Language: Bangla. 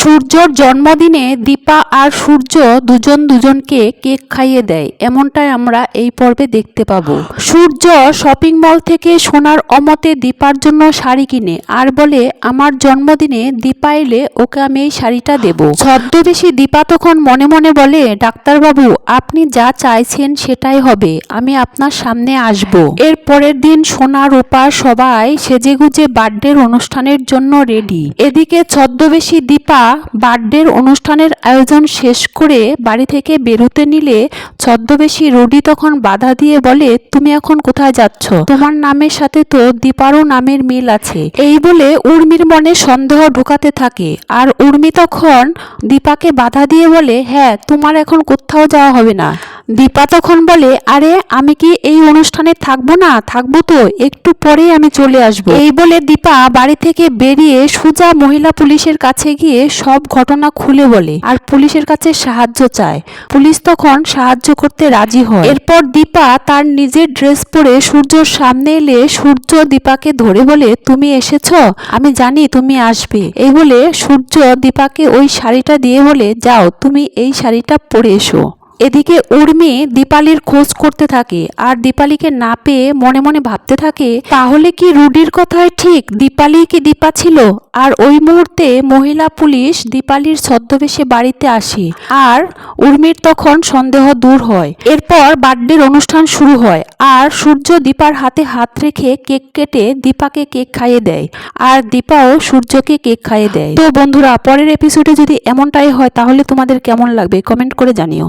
সূর্যর জন্মদিনে দীপা আর সূর্য দুজন দুজনকে কেক খাইয়ে দেয়। এমনটাই আমরা এই পর্বে দেখতে পাবো। সূর্য শপিং মল থেকে সোনার অমতে দীপার জন্য শাড়ি কিনে আর বলে, আমার জন্মদিনে দীপা এলে ওকে আমি এই শাড়িটা দেব। ছদ্মবেশী দীপা তখন মনে মনে বলে, ডাক্তারবাবু, আপনি যা চাইছেন সেটাই হবে, আমি আপনার সামনে আসব। এর পরের দিন সোনা, রূপা সবাই সেজেগুজে বার্থডের অনুষ্ঠানের জন্য রেডি। এদিকে ছদ্মবেশী দীপা বার্থডের অনুষ্ঠানের আয়োজন শেষ করে বাড়ি থেকে বেরোতে নিলে ছদ্মবেশী রুডি তখন বাধা দিয়ে বলে, তুমি এখন কোথায় যাচ্ছ? তোমার নামের সাথে তো দীপারও নামের মিল আছে। এই বলে উর্মির মনে সন্দেহ ঢুকাতে থাকে। আর উর্মি তখন দীপাকে বাধা দিয়ে বলে হ্যাঁ তোমার এখন কোথাও যাওয়া হবে না। দীপা তখন বলে, আরে, আমি কি এই অনুষ্ঠানে থাকব না? থাকব তো, একটু পরেই আমি চলে আসব। এই বলে দীপা বাড়ি থেকে বেরিয়ে সোজা মহিলা পুলিশের কাছে গিয়ে সব ঘটনা খুলে বলে। আর পুলিশের কাছে সাহায্য চায়। পুলিশ তখন সাহায্য করতে রাজি হয়। এরপর দীপা তার নিজের ড্রেস পরে সূর্যর সামনে এলে সূর্য দীপাকে ধরে বলে, তুমি এসেছ? আমি জানি তুমি আসবে। এই বলে সূর্য দীপাকে ওই শাড়িটা দিয়ে বলে, যাও, তুমি এই শাড়িটা পরে এসো। এদিকে উর্মি দীপালির খোঁজ করতে থাকে আর দীপালিকে না পেয়ে মনে মনে ভাবতে থাকে, তাহলে কি রুডির কথায় ঠিক দীপালি কি দীপা ছিল? আর ওই মুহূর্তে মহিলা পুলিশ দীপালির ছদ্মবেশে বাড়িতে আসে আর উর্মির তখন সন্দেহ দূর হয়। এরপর বার্থডের অনুষ্ঠান শুরু হয় আর সূর্য দীপার হাতে হাত রেখে কেক কেটে দীপাকে কেক খাইয়ে দেয় আর দীপাও সূর্যকে কেক খাইয়ে দেয়। তো বন্ধুরা, পরের এপিসোডে যদি এমনটাই হয়, তাহলে তোমাদের কেমন লাগবে? কমেন্ট করে জানিও।